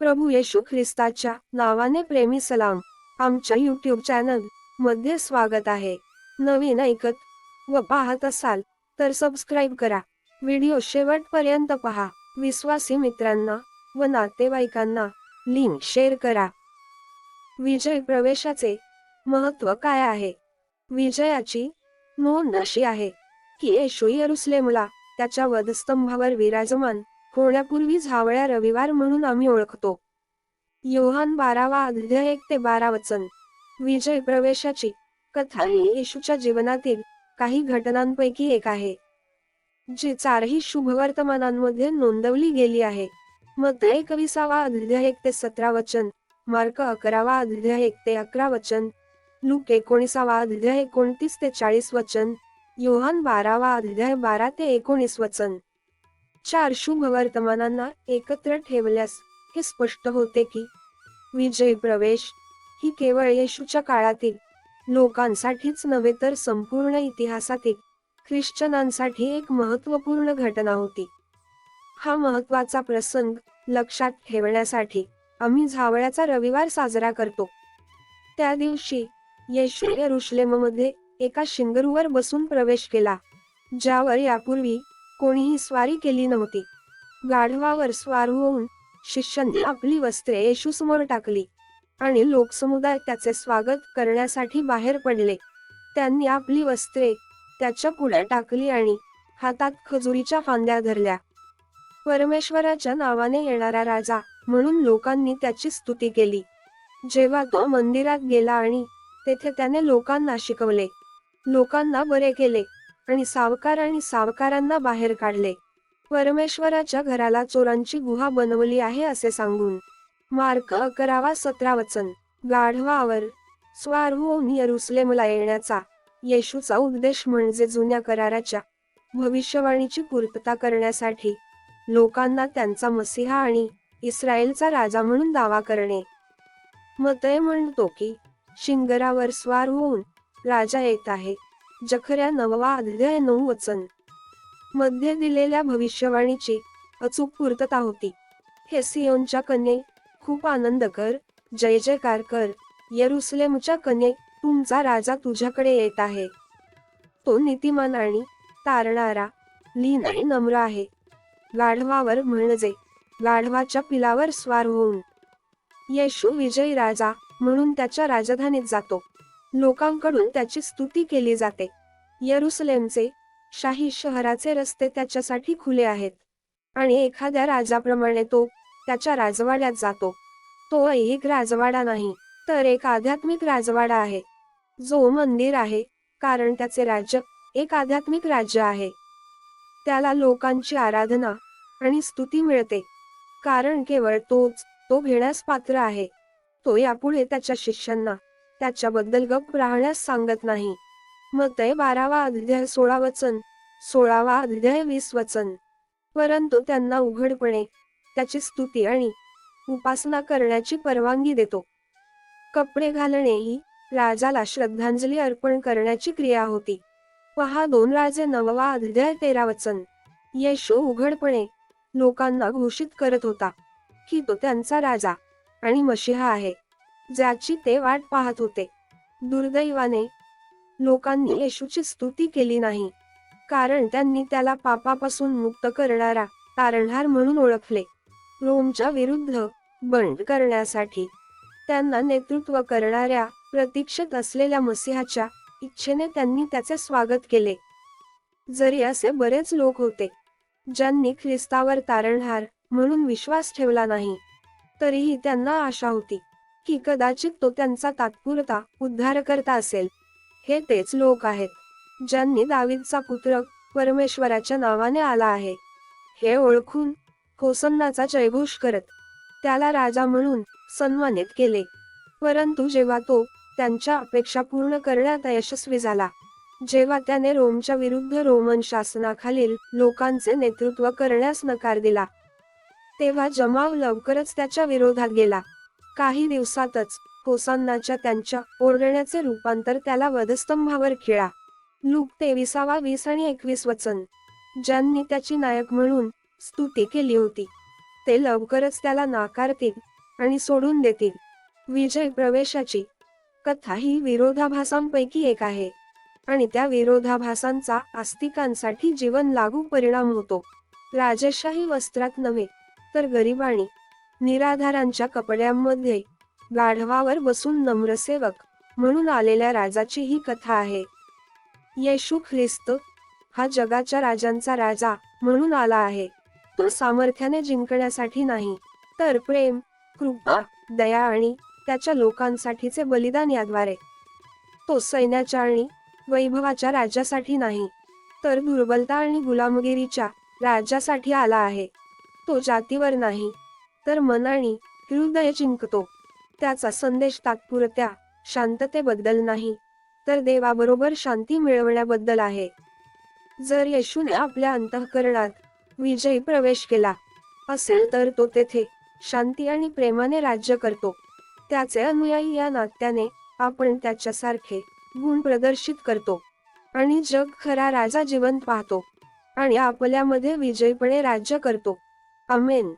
प्रभू येशू ख्रिस्ताच्या नावाने प्रेमी सलाम आमच्या यूट्यूब चॅनलमध्ये स्वागत आहे. नवीन ऐकत व पाहत असाल तर सबस्क्राईब करा. व्हिडिओ शेवटपर्यंत पहा. विश्वासी मित्रांना व नातेवाईकांना लिंक शेअर करा. विजय प्रवेशाचे महत्त्व काय आहे? विजयाची नोंद अशी आहे की येशू येरुसलेमला त्याच्या वधस्तंभावर विराजमान होण्यापूर्वी झावळ्या रविवार म्हणून आम्ही ओळखतो. योहान बारावा अध्याय एक ते बारा वचन. विजय प्रवेशाची. कथा ही येशूच्या जीवनातील काही घटनांपैकी एक आहे. जी चारही शुभवर्तमानांमध्ये नोंदवली गेली आहे. मग एकविसावा अध्याय एक ते सतरा वचन. मार्क अकरावा अध्याय एक ते अकरा वचन. लूक एकोणीसावा अध्याय एकोणतीस ते चाळीस वचन. योहान बारावा अध्याय बारा ते एकोणीस वचन. चार शुभ वर्तमानांना एकत्र ठेवल्यास हे स्पष्ट होते की विजय प्रवेश ही केवळ येशूच्या काळातील लोकांसाठीच नव्हे तर संपूर्ण इतिहासातील ख्रिश्चनांसाठी एक महत्त्वपूर्ण घटना होती. हा महत्त्वाचा प्रसंग लक्षात ठेवण्यासाठी आम्ही झावळ्याचा रविवार साजरा करतो. त्या दिवशी येशू येरुशलेममध्ये एका शिंगरूवर बसून प्रवेश केला ज्यावर यापूर्वी कोणीही स्वारी केली नव्हती. गाढवावर स्वार होऊन शिष्यांनी आपली वस्त्रे येशूसमोर टाकली आणि लोकसमुदाय त्याचे स्वागत करण्यासाठी बाहेर पडले. त्यांनी आपली वस्त्रे त्याच्या पुढे टाकली आणि हातात खजुरीच्या फांद्या धरल्या. परमेश्वराच्या नावाने येणारा राजा म्हणून लोकांनी त्याची स्तुती केली. जेव्हा तो मंदिरात गेला आणि तेथे त्याने लोकांना शिकवले. लोकांना बरे केले. आणि सावकार आणि सावकारांना बाहेर काढले. परमेश्वराच्या घराला चोरांची गुहा बनवली आहे असे सांगून. मार्क अकरावा सतरा वचन गाढवावर स्वार होऊन यरुसलेमला येण्याचा येशूचा उद्देश म्हणजे जुन्या कराराच्या भविष्यवाणीची पूर्तता करण्यासाठी लोकांना त्यांचा मसिहा आणि इस्रायलचा राजा म्हणून दावा करणे. मतय म्हणतो की शिंगरावर स्वार होऊन राजा येत आहे. जखऱ्या नववा अध्याय नऊ वचन. मध्ये दिलेल्या भविष्यवाणीची अचूक पूर्तता होती. हे सियोनच्या कन्ये खूप आनंद कर जय जयकार कर. येरुसलेमच्या कन्ये तुमचा राजा तुझ्याकडे येत आहे. तो नीतिमान आणि तारणारा लीन आणि नम्र आहे. गाढवावर म्हणजे गाढवाच्या पिलावर स्वार होऊन. येशू विजयी राजा म्हणून त्याच्या राजधानीत जातो. लोकांकडून त्याची स्तुती केली जाते. यरुसलेमचे शाही शहराचे रस्ते त्याच्यासाठी खुले आहेत. आणि एखाद्या राजाप्रमाणे तो त्याच्या राजवाड्यात जातो. तो एक राजवाडा नाही तर एक आध्यात्मिक राजवाडा आहे. जो मंदिर आहे कारण त्याचे राज्य एक आध्यात्मिक राज्य आहे. त्याला लोकांची आराधना आणि स्तुती मिळते. कारण केवळ तोच तो घेण्यास पात्र आहे. तो यापुढे त्याच्या शिष्यांना त्याच्याबद्दल गप राहण्यास सांगत नाही. मग ते बारावा अध्याय सोळा वचन सोळावा अध्याय वीस वचन. परंतु त्यांना उघडपणे त्याची स्तुती आणि उपासना करण्याची परवानगी देतो. कपडे घालणे ही राजाला श्रद्धांजली अर्पण करण्याची क्रिया होती. पहा दोन राजे नववा अध्याय तेरा वचन. येशू उघडपणे लोकांना घोषित करत होता की तो त्यांचा राजा आणि मशिहा आहे. ज्याची ते वाट पाहत होते. दुर्दैवाने लोकांनी येशूची स्तुती केली नाही. कारण त्यांनी त्याला पापापासून मुक्त करणारा तारणहार म्हणून ओळखले. रोमच्या विरुद्ध बंड करण्यासाठी त्यांना नेतृत्व करणाऱ्या प्रतीक्षेत असलेल्या मसिहाच्या इच्छेने त्यांनी त्याचे स्वागत केले. जरी असे बरेच लोक होते ज्यांनी ख्रिस्तावर तारणहार म्हणून विश्वास ठेवला नाही तरीही त्यांना आशा होती. की कदाचित तो त्यांचा तात्पुरता उद्धारकर्ता असेल. हे तेच लोक आहेत ज्यांनी दावीदचा पुत्र परमेश्वराच्या नावाने आला आहे. हे ओळखून होसन्नाचा जयघोष करत त्याला राजा म्हणून सन्मानित केले. परंतु जेव्हा तो त्यांच्या अपेक्षा पूर्ण करण्यात यशस्वी झाला जेव्हा त्याने रोमच्या विरुद्ध रोमन शासनाखालील लोकांचे नेतृत्व करण्यास नकार दिला तेव्हा जमाव लवकरच त्याच्या विरोधात गेला. काही दिवसातच होसांनाच्या त्यांच्या ओरडण्याचे रूपांतर त्याला वधस्तंभावर खिळा. लूक तेविसावा वीस आणि एकवीस वचन. ज्यांनी त्याची नायक म्हणून स्तुती केली होती. ते लवकरच त्याला नाकारतील आणि सोडून देतील. विजय प्रवेशाची कथा ही विरोधाभासांपैकी एक आहे. आणि त्या विरोधाभासांचा आस्तिकांसाठी जीवन लागू परिणाम होतो. राजेशाही वस्त्रात नव्हे तर गरिबाणी निराधारांच्या कपड्यांमध्ये गाढवावर बसून नम्रसेवक म्हणून आलेल्या राजाची ही कथा आहे. येशू ख्रिस्त हा जगाच्या राजांचा राजा म्हणून आला आहे. तो सामर्थ्याने जिंकण्यासाठी नाही तर प्रेम कृपा दया आणि त्याच्या लोकांसाठीचे बलिदान याद्वारे. तो सैन्याच्या आणि वैभवाच्या राज्यासाठी नाही तर दुर्बलता आणि गुलामगिरीच्या राज्यासाठी आला आहे. तो जातीवर नाही तर मन आणि हृदय जिंकतो. त्याचा संदेश तात्पुरत्या शांततेबद्दल नाही तर देवाबरोबर शांती मिळवण्याबद्दल आहे. जर येशूने आपल्या अंतःकरणात विजयी प्रवेश केला असेल तर तो तेथे शांती आणि प्रेमाने राज्य करतो. त्याचे अनुयायी या नात्याने आपण त्याच्यासारखे गुण प्रदर्शित करतो आणि जग खरा राजा जिवंत पाहतो आणि आपल्यामध्ये विजयीपणे राज्य करतो. अमेन